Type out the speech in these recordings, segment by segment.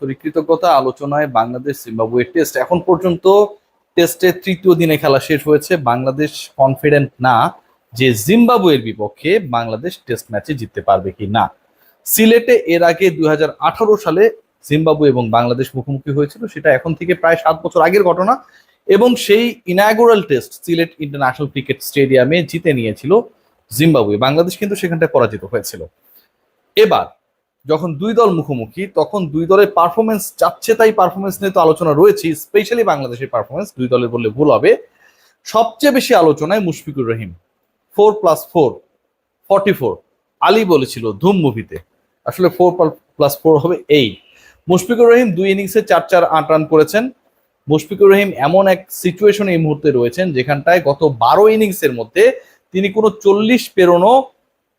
আন্তরিক কৃতজ্ঞতা, আলোচনায় বাংলাদেশ জিম্বাবুয়ে টেস্ট এখন পর্যন্ত টেস্টের তৃতীয় দিনে খেলা শেষ হয়েছে। বাংলাদেশ কনফিডেন্ট না যে জিম্বাবুয়ের বিপক্ষে বাংলাদেশ টেস্ট ম্যাচে জিততে পারবে কি না। সিলেটে এর আগে দুই হাজার আঠারো সালে জিম্বাবুয়ে এবং বাংলাদেশ মুখোমুখি হয়েছিল। সেটা এখন থেকে প্রায় সাত বছর আগের ঘটনা। এবং সেই inaugural test Sylhet international cricket স্টেডিয়ামে জিতে নিয়েছিল জিম্বাবুয়ে। বাংলাদেশ কিন্তু সেখানটায় পরাজিত হয়েছিল। এবার যখন দুই দল মুখোমুখি, তখন দুই দলের পারফরমেন্স যাচ্ছে তাই পারফরমেন্স নিয়ে তো আলোচনা রয়েছে স্পেশালি বাংলাদেশের পারফরমেন্স দুই দলের বললে ভুল হবে। সবচেয়ে বেশি আলোচনায় Mushfiqur Rahim four plus four forty four Ali বলেছিল, ধুম মুভিতে। আসলে ফোর প্লাস ফোর হবে এই মুশফিকুর রহিম দুই ইনিংসে চার চার আট রান করেছেন। মুশফিকুর রহিম এমন এক সিচুয়েশন এই মুহূর্তে রয়েছেন, যেখানটায় গত বারো ইনিংসের মধ্যে তিনি কোনো চল্লিশ পেরোনো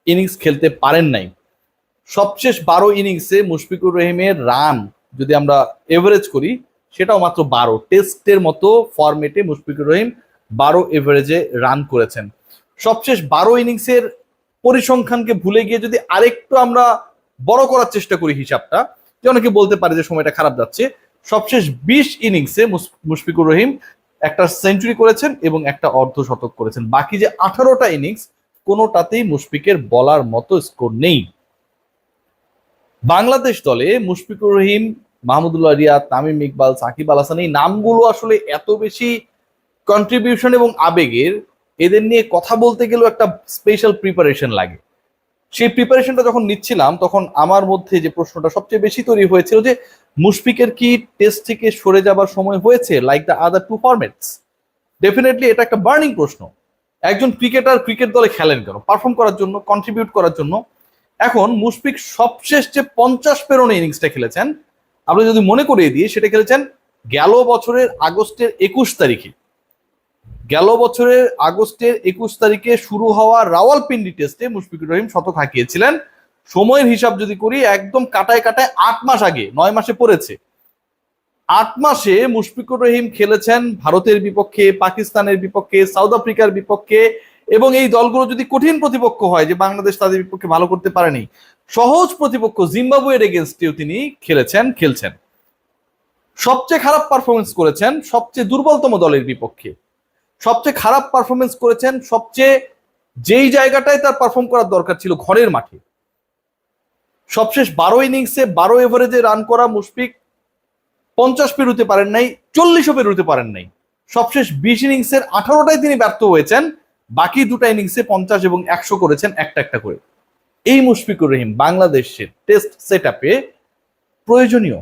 ইনিংস খেলতে পারেন নাই। সবশেষ বারো ইনিংসে মুশফিকুর রহিমের রান যদি আমরা এভারেজ করি, সেটাও মাত্র বারো। টেস্টের মতো ফরম্যাটে মুশফিকুর রহিম বারো এভারেজে রান করেছেন। সবশেষ বারো ইনিংসের পরিসংখ্যানকে ভুলে গিয়ে যদি আরেকটু আমরা বড় করার চেষ্টা করি হিসাবটা, যে অনেকে বলতে পারে যে সময়টা খারাপ যাচ্ছে, সবশেষ বিশ ইনিংসে মুশফিকুর রহিম একটা সেঞ্চুরি করেছেন এবং একটা অর্ধ শতক করেছেন। বাকি যে আঠারোটা ইনিংস, কোনোটাতেই মুশফিকের বলার মতো স্কোর নেই। বাংলাদেশ দলে মুশফিকুর রহিম, মাহমুদুল্লাহ রিয়াদ, তামিম ইকবাল, সাকিব আল হাসান, এই নামগুলো আসলে এত বেশি কন্ট্রিবিউশন এবং আবেগের, এদের নিয়ে কথা বলতে গেলেও একটা স্পেশাল প্রিপারেশন লাগে। সেই প্রিপারেশনটা যখন নিচ্ছিলাম, তখন আমার মধ্যে যে প্রশ্নটা সবচেয়ে বেশি তৈরি হয়েছিল যে, মুশফিকের কি টেস্ট থেকে সরে যাবার সময় হয়েছে like the other two formats definitely এটা একটা বার্নিং প্রশ্ন। একজন ক্রিকেটার ক্রিকেট দলে খেলেন কেন? পারফর্ম করার জন্য কন্ট্রিবিউট করার জন্য এখন মুশফিক সবশেষ যে পঞ্চাশ পেরোনো ইনিংসটা খেলেছেন, আমরা যদি মনে করিয়ে দিই, সেটা খেলেছেন গেল বছরের আগস্টের একুশ তারিখে। গেল বছরের আগস্টের একুশ তারিখে শুরু হওয়া রাওয়ালপিন্ডি টেস্টে মুশফিকুর রহিম শতক হাঁকিয়েছিলেন। সময়ের হিসাব যদি করি, একদম কাটায় কাটায় আট মাস আগে, নয় মাসে পড়েছে। আট মাসে মুশফিকুর রহিম খেলেছেন ভারতের বিপক্ষে, পাকিস্তানের বিপক্ষে, সাউথ আফ্রিকার বিপক্ষে এবং এই দলগুলো যদি কঠিন প্রতিপক্ষ হয়, যে বাংলাদেশ তাদের বিপক্ষে ভালো করতে পারেনি, সহজ প্রতিপক্ষ জিম্বাবুয়ের এগেনস্টেও তিনি খেলেছেন, খেলছেন। সবচেয়ে খারাপ পারফরমেন্স করেছেন সবচেয়ে দুর্বলতম দলের বিপক্ষে। সবচেয়ে খারাপ পারফরমেন্স করেছেন সবচেয়ে যেই জায়গাটায় তার পারফর্ম করার দরকার ছিল ঘরের মাঠে। সবশেষ বারো ইনিংসে বারো এভারেজে রান করা মুশফিক পঞ্চাশ পেরোতে পারেন নাই, চল্লিশও পেরোতে পারেন নাই। সবশেষ বিশ ইনিংসের আঠারোটায় তিনি ব্যর্থ হয়েছেন বাকি দুটা ইনিংসে পঞ্চাশ এবং একশো করেছেন একটা একটা করে। এই মুশফিকুর রহিম বাংলাদেশের টেস্ট সেট প্রয়োজনীয়?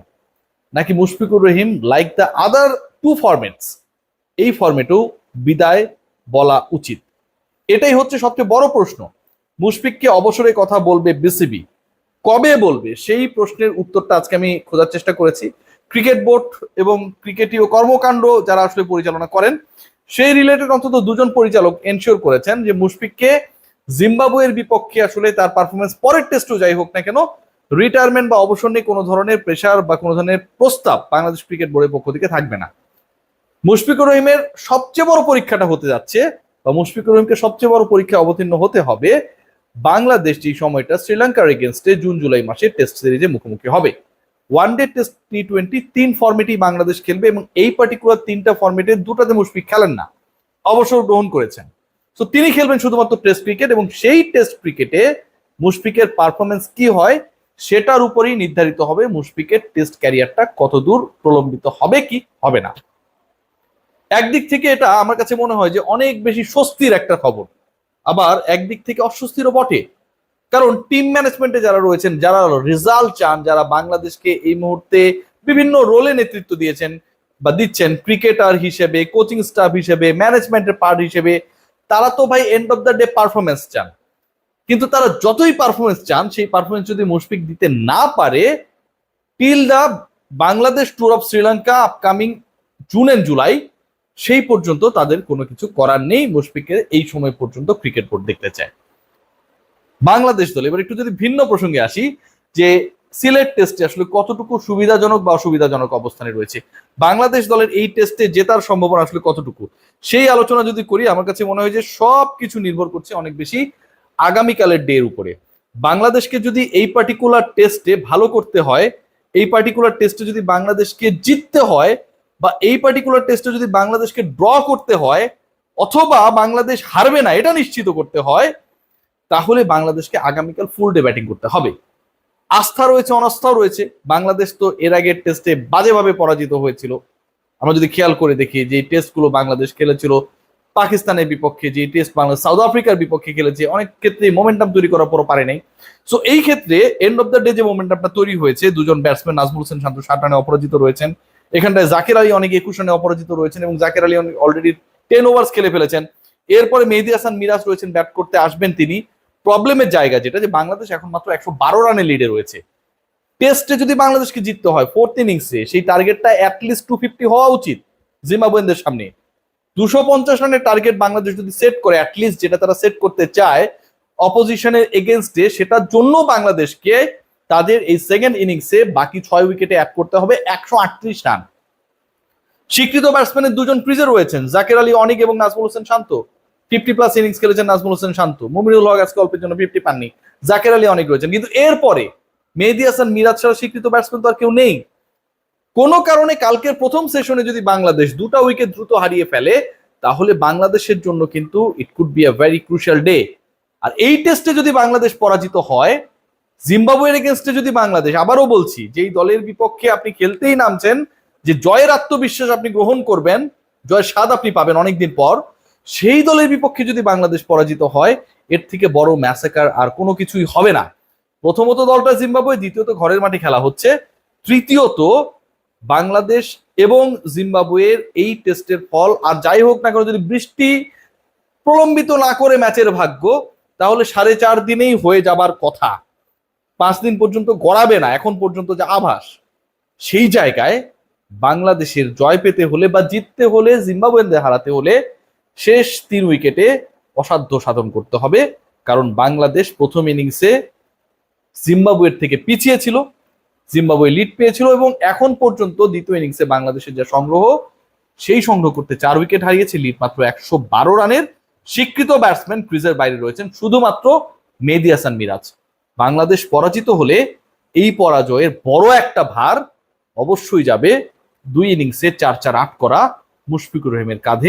নাকি Mushfiqur Rahim like the other two formats এই ফরম্যাটেও বিদায় বলা উচিত। এটাই হচ্ছে সবচেয়ে বড় প্রশ্ন। মুশফিককে অবসরে কথা বলবে বিসিবি কবে বলবে? সেই প্রশ্নের উত্তরটা আজকে আমি খোঁজার চেষ্টা করেছি। ক্রিকেট বোর্ড এবং ক্রিকেটীয় কর্মকাণ্ড যারা আসলে পরিচালনা করেন সেই রিলেটেড অন্তত দুজন পরিচালক এনশিওর করেছেন যে মুশফিককে জিম্বাবুয়ের বিপক্ষে আসলে তার পারফরমেন্স পরের টেস্টও যাই হোক না কেন রিটায়ারমেন্ট বা অবসর নিয়ে কোনো ধরনের প্রেশার বা কোনো ধরনের প্রস্তাব বাংলাদেশ ক্রিকেট বোর্ডের পক্ষ থেকে থাকবে না। মুশফিকুর রহিমের সবচেয়ে বড় পরীক্ষাটা হতে যাচ্ছে বা মুশফিকুর রহিমকে সবচেয়ে বড় পরীক্ষায় অবতীর্ণ হতে হবে বাংলাদেশ যে সময়টা শ্রীলঙ্কার এগেনস্টে জুন জুলাই মাসে টেস্ট সিরিজে মুখোমুখি হবে। One day test T twenty তিন ফর্মেটেই বাংলাদেশ খেলবে এবং এই পার্টিকুলার তিনটা ফর্মেটে দুটাতে মুশফিক খেলেন না। অবসর গ্রহণ করেছেন। তো তিনি খেলবেন শুধুমাত্র টেস্ট ক্রিকেট এবং সেই টেস্ট ক্রিকেটে মুশফিকের পারফরমেন্স কি হয়, সেটার উপরেই নির্ধারিত হবে মুশফিকের টেস্ট ক্যারিয়ারটা কতদূর প্রলম্বিত হবে কি হবে না। একদিক থেকে এটা আমার কাছে মনে হয় যে অনেক বেশি স্বস্তির একটা খবর। আবার একদিক থেকে অস্বস্তিরও বটে। কারণ টিম ম্যানেজমেন্টে যারা রয়েছেন, যারা রেজাল্ট চান, যারা বাংলাদেশকে এই মুহূর্তে বিভিন্ন রোলে নেতৃত্ব দিয়েছেন বা দিচ্ছেন ক্রিকেটার হিসেবে কোচিং স্টাফ হিসেবে ম্যানেজমেন্টের পার্ট হিসেবে, তারা তো ভাই end of the day performance চান। কিন্তু তারা যতই পারফরমেন্স চান, সেই পারফরমেন্স যদি মুশফিক দিতে না পারে till the Bangladesh tour of Sri Lanka upcoming June and July সেই পর্যন্ত তাদের কোনো কিছু করার নেই, মুশফিকের এই সময় পর্যন্ত ক্রিকেট বোর্ড দেখতে চায়। বাংলাদেশ দল। এবার একটু যদি ভিন্ন প্রসঙ্গে আসি, যে সিলেট টেস্টে আসলে কতটুকু সুবিধাজনক বা অসুবিধাজনক অবস্থানে রয়েছে? বাংলাদেশ দলের এই টেস্টে জেতার সম্ভাবনা আসলে কতটুকু? সেই আলোচনা যদি করি, আমার কাছে মনে হয় যে সব কিছু নির্ভর করছে অনেক বেশি আগামীকালের ডে এর উপরে। বাংলাদেশকে যদি এই পার্টিকুলার টেস্টে ভালো করতে হয়, এই পার্টিকুলার টেস্টে যদি বাংলাদেশকে জিততে হয় বা এই পার্টিকুলার টেস্টে যদি বাংলাদেশকে ড্র করতে হয়, অথবা বাংলাদেশ হারবে না, এটা নিশ্চিত করতে হয় তাহলে বাংলাদেশকে আগামীকাল ফুল ডে ব্যাটিং করতে হবে। আস্থা রয়েছে, অনাস্থাও রয়েছে। বাংলাদেশ তো এর আগের টেস্টে বাজেভাবে পরাজিত হয়েছিল। আমরা যদি খেয়াল করে দেখি যে টেস্টগুলো বাংলাদেশ খেলেছিল, পাকিস্তানের বিপক্ষে যে টেস্ট বাংলাদেশ সাউথ আফ্রিকার বিপক্ষে খেলেছে, অনেক ক্ষেত্রে মোমেন্টাম তৈরি করার পরও পারে নাই। সো এই ক্ষেত্রে এন্ড অফ দ্য ডে যে মোমেন্টামটা তৈরি হয়েছে, দুজন ব্যাটসম্যান নাজমুল হোসেন শান্ত ষাট রানে অপরাজিত রয়েছেন। এখানটায় জাকির আলী অনেক একুশ রানে অপরাজিত রয়েছেন এবং জাকির আলী অনেক অলরেডি টেন ওভার্স খেলে ফেলেছেন। এরপরে মেহেদি হাসান মিরাজ রয়েছেন ব্যাট করতে আসবেন তিনি। প্রবলেমের জায়গা যেটা যে বাংলাদেশ এখন মাত্র একশো বারো রানে লিডে রয়েছে। টেস্টে যদি বাংলাদেশকে জিততে হয় ফোর্থ ইনিংসে সেই টার্গেটটা অ্যাটলিস্ট টু ফিফটি হওয়া উচিত জিম্বাবুয়েনদের সামনে। দুশো পঞ্চাশ রানের টার্গেট বাংলাদেশ যদি সেট করে অ্যাটলিস্ট যেটা তারা সেট করতে চায় অপোজিশনের এগেনস্টে সেটার জন্য বাংলাদেশকে তাদের এই সেকেন্ড ইনিংসে বাকি ছয় উইকেটে অ্যাড করতে হবে একশো আটত্রিশ রান স্বীকৃত ব্যাটসম্যানের দুজন ক্রিজে রয়েছেন, জাকের আলী, অনিক এবং Najmul Hossain Shanto. Fifty plus innings খেলেছেন নাজমুল হোসেন শান্ত। মুমিনুল হক আজকে অল্পের জন্য ফিফটি পাননি। জাকের আলী অনেক রয়েছেন। কিন্তু এরপরে মেহেদি হাসান, মিরাজ ছাড়া স্বীকৃত ব্যাটসম্যান তো আর কেউ নেই। কোনো কারণে কালকের প্রথম সেশনে যদি বাংলাদেশ দুটা উইকেট দ্রুত হারিয়ে ফেলে, তাহলে বাংলাদেশের জন্য কিন্তু it could be a very crucial day আর এই টেস্টে যদি বাংলাদেশ পরাজিত হয়, জিম্বাবুয়ের এগেনস্টে যদি বাংলাদেশ, আবারও বলছি যে এই দলের বিপক্ষে আপনি খেলতেই নামছেন, যে জয়ের আত্মবিশ্বাস আপনি গ্রহণ করবেন, জয়ের স্বাদ আপনি পাবেন অনেকদিন পর সেই দলের বিপক্ষে যদি বাংলাদেশ পরাজিত হয়, এর থেকে বড় ম্যাসেকার আর কোনো কিছুই হবে না। প্রথমত দলটা জিম্বাবুয়ে, দ্বিতীয়ত ঘরের মাঠে খেলা হচ্ছে। তৃতীয়ত, বাংলাদেশ এবং জিম্বাবুয়ের এই টেস্টের ফল, আর যাই হোক না কেন, যদি বৃষ্টি প্রলম্বিত না করে ম্যাচের ভাগ্য, তাহলে সাড়ে চার দিনেই হয়ে যাবার কথা। পাঁচ দিন পর্যন্ত গড়াবে না, এখন পর্যন্ত যে আভাস, সেই জায়গায় বাংলাদেশের জয় পেতে হলে বা জিততে হলে, জিম্বাবুয়েনদের হারাতে হলে শেষ তিন উইকেটে অসাধ্য সাধন করতে হবে, কারণ বাংলাদেশ প্রথম ইনিংসে জিম্বাবুয়ের থেকে পিছিয়ে ছিল জিম্বাবুয়ে লিড পেয়েছিল এবং এখন পর্যন্ত দ্বিতীয় ইনিংসে বাংলাদেশের যা সংগ্রহ, সেই সংগ্রহ করতে চার উইকেট হারিয়েছে লিড মাত্র একশো বারো রানের। স্বীকৃত ব্যাটসম্যান ক্রিজের বাইরে রয়েছেন শুধুমাত্র মেহেদি হাসান মিরাজ। বাংলাদেশ পরাজিত হলে এই পরাজয়ের বড় একটা ভার অবশ্যই যাবে দুই ইনিংসে চার চার আট করা মুশফিকুর রহিমের কাঁধে।